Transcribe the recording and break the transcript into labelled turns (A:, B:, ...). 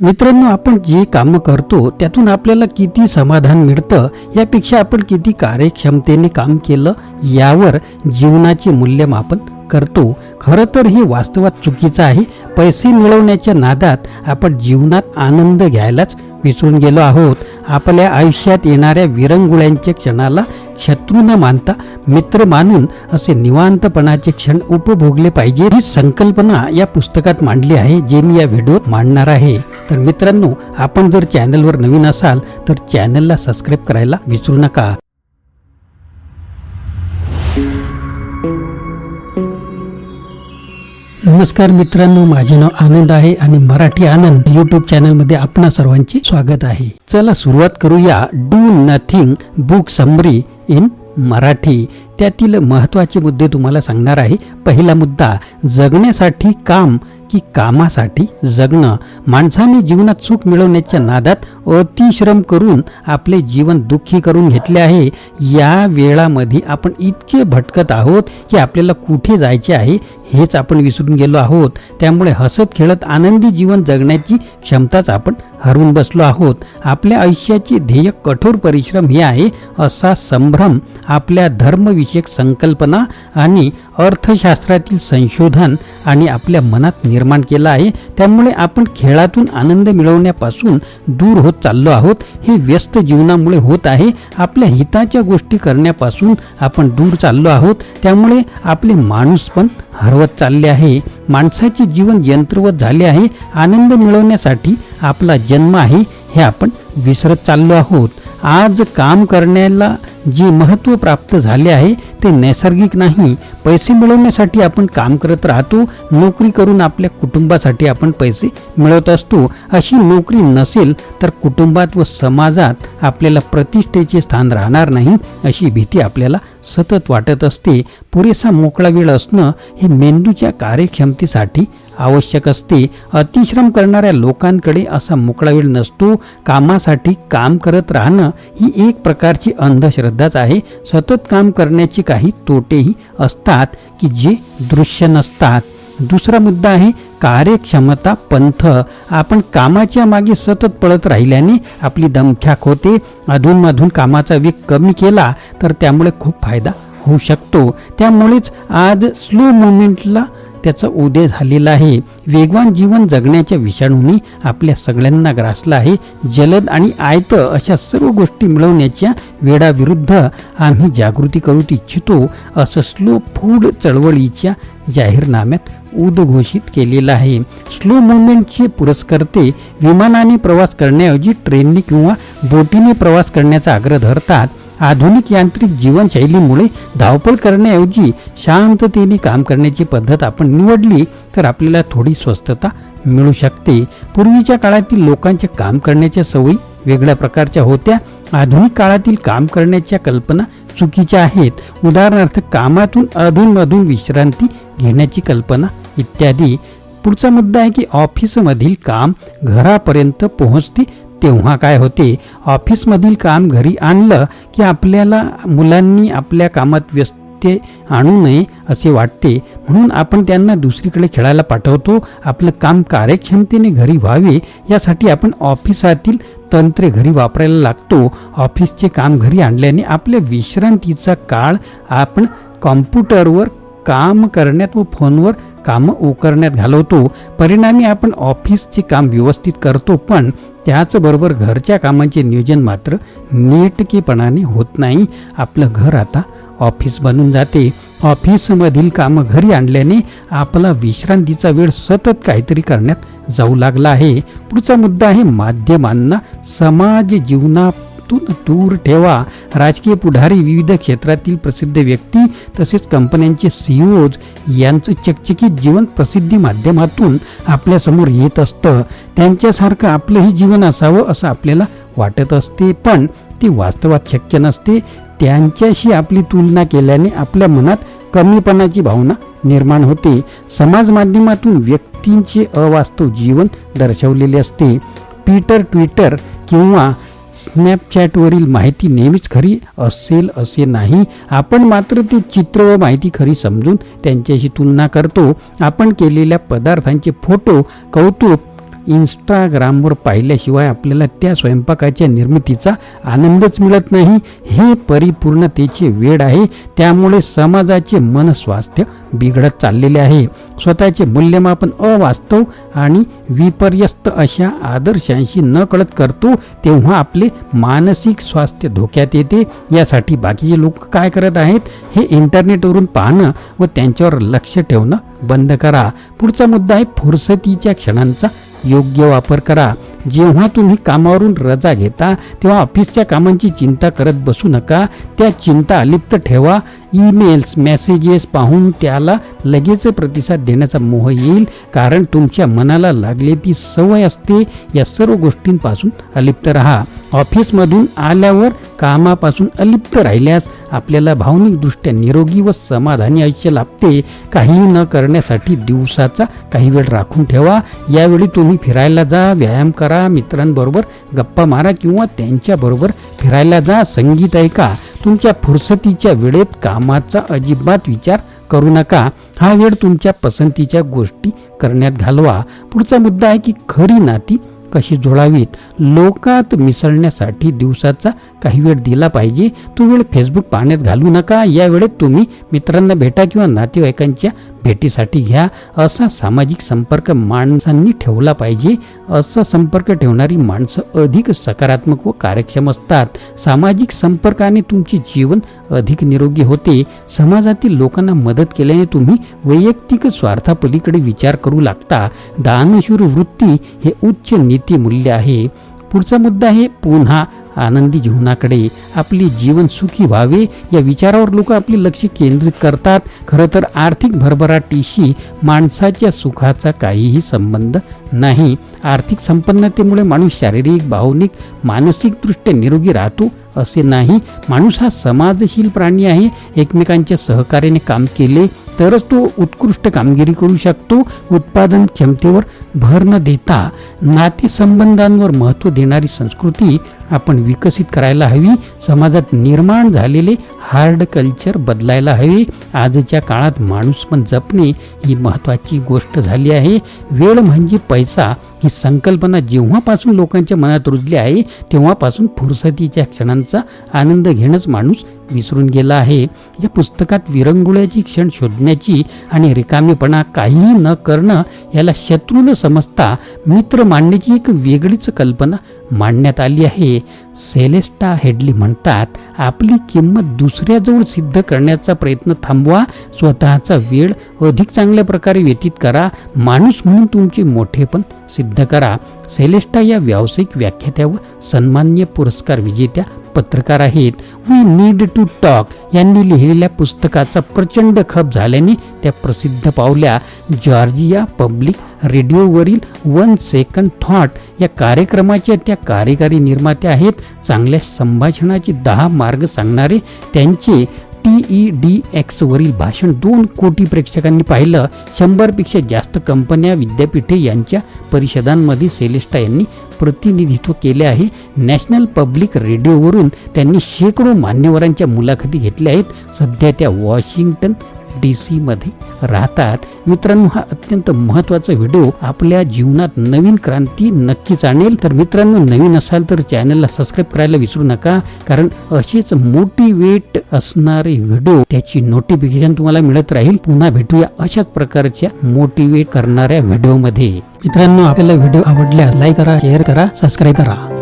A: मित्रांनो आपण जे कामं करतो त्यातून आपल्याला किती समाधान मिळतं यापेक्षा आपण किती कार्यक्षमतेने काम केलं यावर जीवनाचे मूल्यमापन करतो. खरं तर हे वास्तवात चुकीचं आहे. पैसे मिळवण्याच्या नादात आपण जीवनात आनंद घ्यायलाच विसरून गेलो आहोत. आपल्या आयुष्यात येणाऱ्या विरंगुळ्यांच्या क्षणाला शत्रू न मानता मित्र मानून असे निवांतपणाचे क्षण उपभोगले पाहिजे. ही संकल्पना या पुस्तकात मांडली आहे जे मी या व्हिडिओत मांडणार आहे. तर मित्रांनो आपण जर चॅनलवर नवीन असाल तर चॅनलला सबस्क्राईब करायला विसरू नका. नमस्कार मित्रांनो माझे नाव आनंद आहे आणि मराठी आनंद युट्यूब चॅनलमध्ये आपणा सर्वांचे स्वागत आहे. चला सुरुवात करूया. Do nothing book summary in Marathi त्यातील महत्त्वाचे मुद्दे तुम्हाला सांगणार आहे. पहिला मुद्दा जगण्यासाठी काम की कामासाठी जगणं. माणसाने जीवनात सुख मिळवण्याच्या नादात अतिश्रम करून आपले जीवन दुःखी करून घेतले आहे. या वेळामध्ये आपण इतके भटकत आहोत की आपल्याला कुठे जायचे आहे हेच आपण विसरून गेलो आहोत. त्यामुळे हसत खेळत आनंदी जीवन जगण्याची क्षमताच आपण हरवून बसलो आहोत. आपल्या आयुष्याचे ध्येय कठोर परिश्रम हे आहे. असा संभ्रम आपल्या विषयक संकल्पना आणि अर्थशास्त्रातील संशोधन आणि आपल्या मनात निर्माण केला आहे. त्यामुळे आपण खेळातून आनंद मिळवण्यापासून दूर होत चाललो आहोत. हे व्यस्त जीवनामुळे होत आहे. आपल्या हिताच्या गोष्टी करण्यापासून आपण दूर चाललो आहोत. त्यामुळे आपले माणूस पण हरवत चालले आहे. माणसाचे जीवन यंत्रवत झाले आहे. आनंद मिळवण्यासाठी आपला जन्म आहे हे आपण विसरत चाललो आहोत. आज काम करण्याला जे महत्त्व प्राप्त झाले आहे ते नैसर्गिक नाही. पैसे मिळवण्यासाठी आपण काम करत राहतो नोकरी करून आपल्या कुटुंबासाठी आपण पैसे मिळवत असतो. अशी नोकरी नसेल तर कुटुंबात व समाजात आपल्याला प्रतिष्ठेचे स्थान राहणार नाही अशी भीती आपल्याला सतत वाटत असते. पुरेसा मोकळा वेळ असणं हे मेंदूच्या कार्यक्षमतेसाठी आवश्यक असते. अतिश्रम करणाऱ्या लोकांकडे असा मोकळा वेळ नसतो. कामासाठी काम करत राहणं ही एक प्रकारची अंधश्रद्धाच आहे. सतत काम करण्याचे काही तोटेही असतात की जे दृश्य नसतात. दुसरा मुद्दा आहे कार्यक्षमता पंथ. आपण कामाच्या मागे सतत पळत राहिल्याने आपली दमछाक होते. अधूनमधून कामाचा वेग कमी केला तर त्यामुळे खूप फायदा होऊ शकतो. त्यामुळेच आज स्लो मुवमेंटला त्याचा उदय झालेला आहे. वेगवान जीवन जगण्याच्या विषाणूंनी आपल्या सगळ्यांना ग्रासला आहे. जलद आणि आयत अशा सर्व गोष्टी मिळवण्याच्या वेळाविरुद्ध आम्ही जागृती करू इच्छितो असं स्लो फूड चळवळीच्या जाहीरनाम्यात उद्घोषित केलेलं आहे. स्लो मुवमेंटचे पुरस्कर्ते विमानाने प्रवास करण्याऐवजी ट्रेनने किंवा बोटीने प्रवास करण्याचा आग्रह धरतात. आधुनिक यांत्रिक जीवनशैलीमुळे धावपळ करण्याऐवजी शांततेने काम करण्याची पद्धत आपण निवडली तर आपल्याला थोडी स्वस्थता मिळू शकते. पूर्वीच्या काळातील लोकांच्या काम करण्याच्या सवयी वेगळ्या प्रकारच्या होत्या. आधुनिक काळातील काम करण्याच्या कल्पना चुकीच्या आहेत. उदाहरणार्थ कामातून अधूनमधून विश्रांती घेण्याची कल्पना इत्यादी. पुढचा मुद्दा आहे की ऑफिसमधील काम घरापर्यंत पोहोचते तेव्हा काय होते? ऑफिसमधील काम घरी आणलं की आपल्याला मुलांनी आपल्या कामात व्यत्यय आणू नये असे वाटते. म्हणून आपण त्यांना दुसरीकडे खेळायला पाठवतो. आपलं काम कार्यक्षमतेने घरी व्हावे यासाठी आपण ऑफिसातील तंत्रे घरी वापरायला लागतो. ऑफिसचे काम घरी आणल्याने आपल्या विश्रांतीचा काळ आपण कॉम्प्युटरवर काम करण्यात व फोनवर कामं उकरण्यात घालवतो. परिणामी आपण ऑफिसचे काम व्यवस्थित करतो पण त्याचबरोबर घरच्या कामांचे नियोजन मात्र नेटकेपणाने होत नाही. आपलं घर आता ऑफिस बनून जाते. ऑफिसमधील कामं घरी आणल्याने आपला विश्रांतीचा वेळ सतत काहीतरी करण्यात जाऊ लागला आहे. पुढचा मुद्दा आहे माध्यमांना समाज जीवनातून दूर ठेवा. राजकीय पुढारी विविध क्षेत्रातील प्रसिद्ध व्यक्ती तसेच कंपन्यांचे सीईओज यांचं चकचकीत जीवन प्रसिद्धी माध्यमातून आपल्यासमोर येत असतं. त्यांच्यासारखं आपलंही जीवन असावं असं आपल्याला वाटत असते. पण ते वास्तवात शक्य नसते. त्यांच्याशी आपली तुलना केल्याने आपल्या मनात कमीपणाची भावना निर्माण होते. समाज माध्यमातून व्यक्तींचे अवास्तव जीवन दर्शवलेले असते. पीटर ट्विटर किंवा स्नॅपचॅटवरील माहिती नेहमीच खरी असेल असे नाही. आपण मात्र ती चित्र व माहिती खरी समजून त्यांच्याशी तुलना करतो. आपण केलेल्या पदार्थांचे फोटो कौतुक इंस्टाग्रामवर पाहिल्याशिवाय आपल्याला त्या स्वयंपाकाच्या निर्मितीचा आनंदच मिळत नाही. हे परिपूर्णतेची वेळ आहे. त्यामुळे समाजाचे मनस्वास्थ्य बिघडत चाललेले आहे. स्वतःचे मूल्यमापन अवास्तव आणि विपर्यस्त अशा आदर्शांशी न कळत करतो तेव्हा आपले मानसिक स्वास्थ्य धोक्यात येते. यासाठी बाकीचे लोक काय करत आहेत हे इंटरनेटवरून पाहणं व त्यांच्यावर लक्ष ठेवणं बंद करा. पुढचा मुद्दा आहे फुरसतीच्या क्षणांचा योग्य वापर करा. जेव्हा तुम्ही कामावरून रजा घेता तेव्हा ऑफिसच्या कामांची चिंता करत बसू नका. त्या चिंता अलिप्त ठेवा. ईमेल्स मेसेजेस पाहून त्याला लगेच प्रतिसाद देण्याचा मोह येईल. कारण तुमच्या मनाला लागले ती सवय असते. या सर्व गोष्टींपासून अलिप्त राहा. ऑफिसमधून आल्यावर कामापासून अलिप्त राहिल्यास आपल्याला भावनिकदृष्ट्या निरोगी व समाधानी आयुष्य लाभते. काहीही न करण्यासाठी दिवसाचा काही वेळ राखून ठेवा. यावेळी तुम्ही फिरायला जा व्यायाम करा मित्रांबरोबर गप्पा मारा किंवा त्यांच्याबरोबर फिरायला जा संगीत ऐका. तुमच्या फुरसतीच्या वेळेत कामाचा अजिबात विचार करू नका. हा वेळ तुमच्या पसंतीच्या गोष्टी करण्यात घालवा. पुढचा मुद्दा आहे की खरी नाती कशी जोडावीत लोकात मिसळण्यासाठी दिवसाचा काही वेळ दिला पाहिजे. तो वेळ फेसबुक पाहण्यात घालू नका. या वेळेत तुम्ही मित्रांना भेटा किंवा नातेवाईकांच्या भेटीसाठी घ्या. असा सामाजिक संपर्क माणसांनी ठेवला पाहिजे. असा संपर्क ठेवणारी माणसं अधिक सकारात्मक व कार्यक्षम असतात. सामाजिक संपर्काने तुमचे जीवन अधिक निरोगी होते. समाजातील लोकांना मदत केल्याने तुम्ही वैयक्तिक स्वार्थापलीकडे विचार करू लागता. दानशूर वृत्ती हे उच्च नीतिमूल्य आहे. पुढचा मुद्दा आहे पुन्हा आनंदी जीवनाकडे आपले जीवन सुखी व्हावे या विचारावर लोक आपले लक्ष केंद्रित करतात. खरं तर आर्थिक भरभराटीशी माणसाच्या सुखाचा काहीही संबंध नाही. आर्थिक संपन्नतेमुळे माणूस शारीरिक भावनिक मानसिकदृष्ट्या निरोगी राहतो असे नाही. माणूस हा समाजशील प्राणी आहे. एकमेकांच्या सहकार्याने काम केले तरच तो उत्कृष्ट कामगिरी करू शकतो. उत्पादन क्षमतेवर भर न देता नातेसंबंधांवर महत्त्व देणारी संस्कृती आपण विकसित करायला हवी. समाजात निर्माण झालेले हार्ड कल्चर बदलायला हवे. आजच्या काळात माणूस पण जपणे ही महत्त्वाची गोष्ट झाली आहे. वेळ म्हणजे पैसा ही संकल्पना जेव्हापासून लोकांच्या मनात रुजली आहे तेव्हापासून फुरसतीच्या क्षणांचा आनंद घेणंच माणूस विसरून गेला आहे. या पुस्तकात विरंगुळ्याची क्षण शोधण्याची आणि रिकामेपणा काहीही न करणं याला शत्रू न समजता मित्र मांडण्याची एक वेगळीच कल्पना मांडण्यात आली आहे. सेलेस्टा हेडली म्हणतात आपली किंमत दुसऱ्याजवळ सिद्ध करण्याचा प्रयत्न थांबवा. स्वतःचा वेळ अधिक चांगल्या प्रकारे व्यतीत करा. माणूस म्हणून तुमचे मोठेपण सिद्ध करा. सेलेस्टा या व्यावसायिक व्याख्यात्या व सन्मान्य पुरस्कार विजेत्या पत्रकार आहेत. वी नीड टू टॉक यांनी लिहिलेल्या पुस्तकाचा प्रचंड खप झाल्याने त्या प्रसिद्ध पावल्या जॉर्जिया पब्लिक रेडिओवरील वन सेकंड थॉट या कार्यक्रमाच्या त्या कार्यकारी निर्मात्या आहेत. चांगल्या संभाषणाचे दहा मार्ग सांगणारे त्यांचे टी ई डी एक्सवरील भाषण दोन कोटी प्रेक्षकांनी पाहिलं. शंभरपेक्षा जास्त कंपन्या विद्यापीठे यांच्या परिषदांमध्ये सेलेस्टा यांनी प्रतिनिधित्व केले आहे. नॅशनल पब्लिक रेडिओवरून त्यांनी शेकडो मान्यवरांच्या मुलाखती घेतल्या आहेत. सध्या त्या वॉशिंग्टन डी सीमध्ये राहतात. मित्रांनो हा अत्यंत महत्त्वाचा व्हिडिओ आपल्या जीवनात नवीन क्रांती नक्कीच आणेल. तर मित्रांनो नवीन असाल तर चॅनलला सबस्क्राईब करायला विसरू नका कारण असेच मोटिवेट असणारे व्हिडिओ त्याची नोटिफिकेशन तुम्हाला मिळत राहील. पुन्हा भेटूया अशाच प्रकारच्या मोटिवेट करणाऱ्या व्हिडिओमध्ये. मित्रांनो आपल्याला व्हिडिओ आवडल्यास लाईक करा शेअर करा सबस्क्राईब करा.